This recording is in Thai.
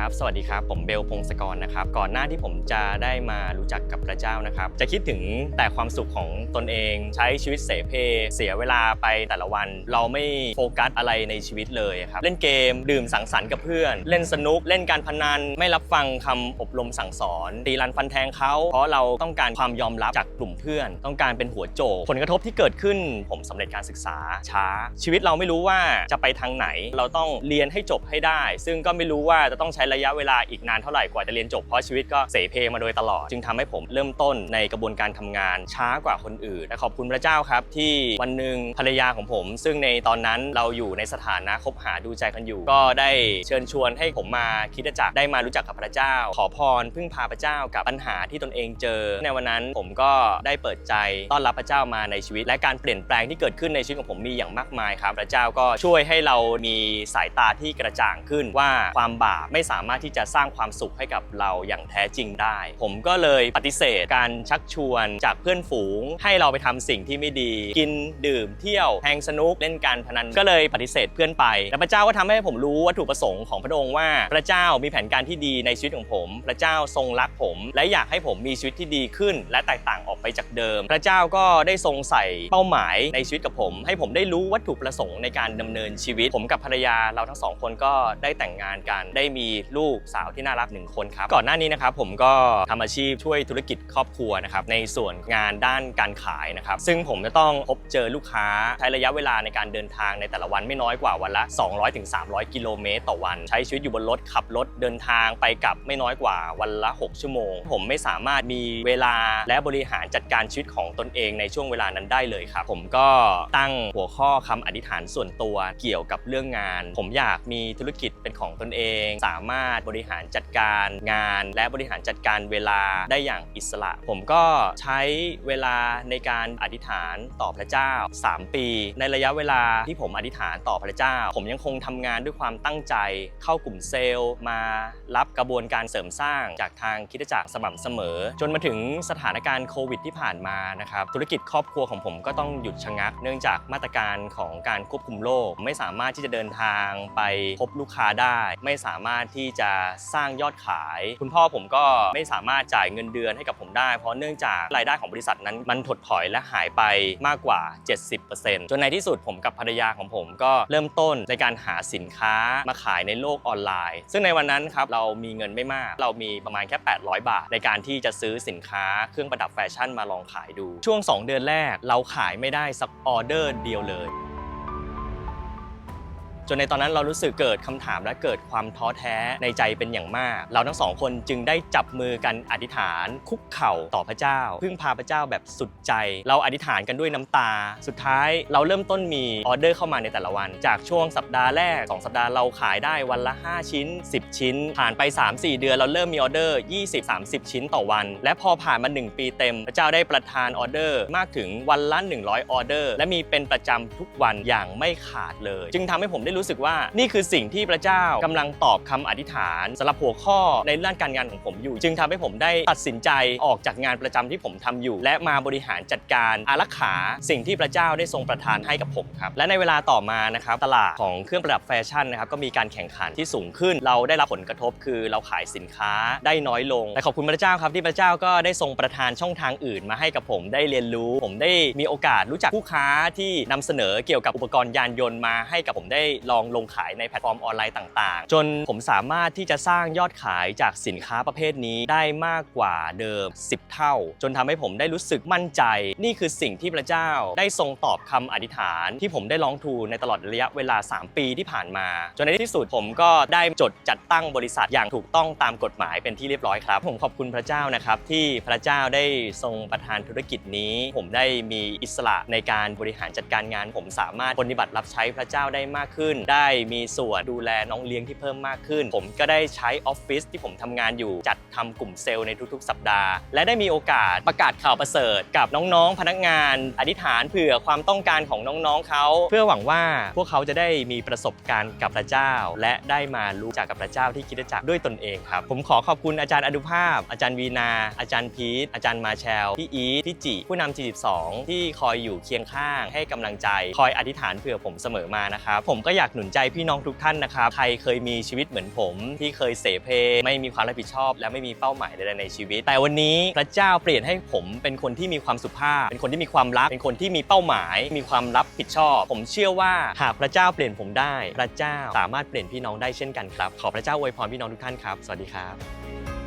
ครับ สวัสดีครับ ผมเบลพงศกรนะครับ ก่อนหน้าที่ผมจะได้มารู้จักกับพระเจ้านะครับ จะคิดถึงแต่ความสุขของตนเองใช้ชีวิตเสเพ เสียเวลาไปแต่ละวัน เราไม่โฟกัสอะไรในชีวิตเลยครับ เล่นเกม ดื่มสังสรรค์กับเพื่อน เล่นสนุก เล่นการพนัน ไม่รับฟังคำอบรมสั่งสอน ตีรันฟันแทงเขา เพราะเราต้องการความยอมรับจากกลุ่มเพื่อน ต้องการเป็นหัวโจก ผลกระทบที่เกิดขึ้น ผมสำเร็จการศึกษาช้า ชีวิตเราไม่รู้ว่าจะไปทางไหน เราต้องเรียนให้จบให้ได้ ซึ่งก็ไม่รู้ว่าจะต้องใช้ระยะเวลาอีกนานเท่าไหร่กว่าจะเรียนจบเพราะชีวิตก็เสเพมาโดยตลอด จึงทำให้ผมเริ่มต้นในกระบวนการทำงานช้ากว่าคนอื่นและขอบคุณพระเจ้าครับ ที่วันหนึ่งภรรยาของผม ซึ่งในตอนนั้นเราอยู่ในสถานะคบหาดูใจกันอยู่ ก็ได้เชิญชวนให้ผมมาคิดจักได้มารู้จักกับพระเจ้า ขอพรพึ่งพาพระเจ้ากับปัญหาที่ตนเองเจอ ในวันนั้นผมก็ได้เปิดใจต้อนรับพระเจ้ามาในชีวิต และการเปลี่ยนแปลงที่เกิดขึ้นในชีวิตของผมมีอย่างมากมายครับพระเจ้าก็ช่วยให้เรามีสายตาที่กระจ่างขึ้นว่าความบาปไม่สาามารถที่จะสร้างความสุขให้กับเราอย่างแท้จริงได้ ผมก็เลยปฏิเสธการชักชวนจากเพื่อนฝูง ให้เราไปทำสิ่งที่ไม่ดี กินดื่มเที่ยวแทงสนุกเล่นการพนันก็เลยปฏิเสธเพื่อนไปและพระเจ้าก็ทำให้ผมรู้วัตถุประสงค์ของพระองค์ว่า พระเจ้ามีแผนการที่ดีในชีวิตของผม พระเจ้าทรงรักผม และอยากให้ผมมีชีวิตที่ดีขึ้น และแตกต่างออกไปจากเดิม พระเจ้าก็ได้ทรงใส่เป้าหมายในชีวิตกับผม ให้ผมได้รู้วัตถุประสงค์ในการดำเนินชีวิต ผมกับภรรยาเราทั้งสองคนก็ได้แต่งงานกันได้มีลูกสาวที่น่ารักหนึ่งคนครับก่อนหน้านี้นะครับผมก็ทำอาชีพช่วยธุรกิจครอบครัวนะครับในส่วนงานด้านการขายนะครับซึ่งผมจะต้องพบเจอลูกค้าใช้ระยะเวลาในการเดินทางในแต่ละวันไม่น้อยกว่าวันละ 200-300 กิโลเมตรต่อวัน ใช้ชีวิตอยู่บนรถขับรถเดินทางไปกลับไม่น้อยกว่าวันละ 6 ชั่วโมง ผมไม่สามารถมีเวลาและบริหารจัดการชีวิตของตนเองในช่วงเวลานั้นได้เลยครับผมก็ตั้งหัวข้อคำอธิษฐานส่วนตัวเกี่ยวกับเรื่องงาน ผมอยากมีธุรกิจเป็นของตนเอง สามารถบริหารจัดการงาน และบริหารจัดการเวลาได้อย่างอิสระ ผมก็ใช้เวลาในการอธิษฐานต่อพระเจ้า 3 ปี ในระยะเวลาที่ผมอธิษฐานต่อพระเจ้า ผมยังคงทำงานด้วยความตั้งใจเข้ากลุ่มเซลล์ มารับกระบวนการเสริมสร้างจากทางคิดจักรสม่ำเสมอ จนมาถึงสถานการณ์โควิดที่ผ่านมานะครับธุรกิจครอบครัวของผมก็ต้องหยุดชะงัก เนื่องจากมาตรการของการควบคุมโรคไม่สามารถที่จะเดินทางไปพบลูกค้าได้ ไม่สามารถที่ที่จะสร้างยอดขาย คุณพ่อผมก็ไม่สามารถจ่ายเงินเดือนให้กับผมได้ เพราะเนื่องจากรายได้ของบริษัทนั้นมันถดถอยและหายไปมากกว่า 70%จนในที่สุดผมกับภรรยาของผมก็เริ่มต้นในการหาสินค้ามาขายในโลกออนไลน์ ซึ่งในวันนั้นครับเรามีเงินไม่มาก เรามีประมาณแค่ 800 บาท ในการที่จะซื้อสินค้าเครื่องประดับแฟชั่นมาลองขายดู ช่วง 2 เดือนแรกเราขายไม่ได้สักออเดอร์เดียวเลย จนในตอนนั้นเรารู้สึกเกิดคำถามและเกิดความท้อแท้ในใจเป็นอย่างมาก เราทั้งสองคนจึงได้จับมือกันอธิษฐาน คุกเข่าต่อพระเจ้า พึ่งพาพระเจ้าแบบสุดใจ เราอธิษฐานกันด้วยน้ำตา สุดท้ายเราเริ่มต้นมีออเดอร์เข้ามาในแต่ละวัน จากช่วงสัปดาห์แรก 2 สัปดาห์เราขายได้วันละ 5 ชิ้น 10 ชิ้น ผ่านไป 3-4 เดือนเราเริ่มมีออเดอร์ 20-30 ชิ้นต่อวัน และพอผ่านมา 1 ปีเต็ม พระเจ้าได้ประทานออเดอร์มากถึงวันละ100 ออเดอร์ และมีเป็นประจำทุกวันอย่างไม่ขาดเลย จึงทำให้ผมได้รูู้้สึกว่านี่คือสิ่งที่พระเจ้ากำลังตอบคำอธิษฐานสำหรับหัวข้อในด้านการงานของผมอยู่ จึงทำให้ผมได้ตัดสินใจออกจากงานประจำที่ผมทำอยู่ และมาบริหารจัดการอารักขาสิ่งที่พระเจ้าได้ทรงประทานให้กับผมครับและในเวลาต่อมานะครับตลาดของเครื่องประดับแฟชั่นนะครับก็มีการแข่งขันที่สูงขึ้น เราได้รับผลกระทบคือเราขายสินค้าได้น้อยลงแต่ขอบคุณพระเจ้าครับที่พระเจ้าก็ได้ทรงประทานช่องทางอื่นมาให้กับผมได้เรียนรู้ ผมได้มีโอกาสรู้จักผู้ค้าที่นำเสนอเกี่ยวกับอุปกรณ์ยานยนต์มาให้กับผมได้ลองลงขายในแพลตฟอร์มออนไลน์ต่างๆ จนผมสามารถที่จะสร้างยอดขายจากสินค้าประเภทนี้ได้มากกว่าเดิม 10 เท่า จนทำให้ผมได้รู้สึกมั่นใจ นี่คือสิ่งที่พระเจ้าได้ทรงตอบคำอธิษฐาน ที่ผมได้ร้องทูลในตลอดระยะเวลา 3 ปีที่ผ่านมา จนในที่สุดผมก็ได้จดจัดตั้งบริษัทอย่างถูกต้องตามกฎหมายเป็นที่เรียบร้อยครับ ผมขอบคุณพระเจ้านะครับ ที่พระเจ้าได้ทรงประทานธุรกิจนี้ ผมได้มีอิสระในการบริหารจัดการงาน ผมสามารถปฏิบัติรับใช้พระเจ้าได้มากขึ้นได้มีส่วนดูแลน้องเลี้ยงที่เพิ่มมากขึ้น ผมก็ได้ใช้ออฟฟิศที่ผมทำงานอยู่ จัดทำกลุ่มเซลล์ในทุกๆ สัปดาห์ และได้มีโอกาสประกาศข่าวประเสริฐ กับน้องๆ พนักงาน อธิษฐานเผื่อความต้องการของน้องๆเขาเพื่อหวังว่าพวกเขาจะได้มีประสบการณ์กับพระเจ้า และได้มารู้จักกับพระเจ้าที่คิดจักรด้วยตนเองครับผมขอขอบคุณอาจารย์อนุภาพ อาจารย์วีนา อาจารย์พีทอาจารย์มาแชลพี่อีทพี่จิผู้นำ42 ที่คอยอยู่เคียงข้างให้กำลังใจ คอยอธิษฐานเผื่อผมเสมอมานะครับผมก็อยากหนุนใจพี่น้องทุกท่านนะครับ ใครเคยมีชีวิตเหมือนผม ที่เคยเสเพ ไม่มีความรับผิดชอบ และไม่มีเป้าหมายใดๆในชีวิต แต่วันนี้พระเจ้าเปลี่ยนให้ผมเป็นคนที่มีความสุภาพ เป็นคนที่มีความรัก เป็นคนที่มีเป้าหมาย มีความรับผิดชอบ ผมเชื่อว่าหากพระเจ้าเปลี่ยนผมได้ พระเจ้าสามารถเปลี่ยนพี่น้องได้เช่นกันครับ ขอพระเจ้าอวยพรพี่น้องทุกท่านครับ สวัสดีครับ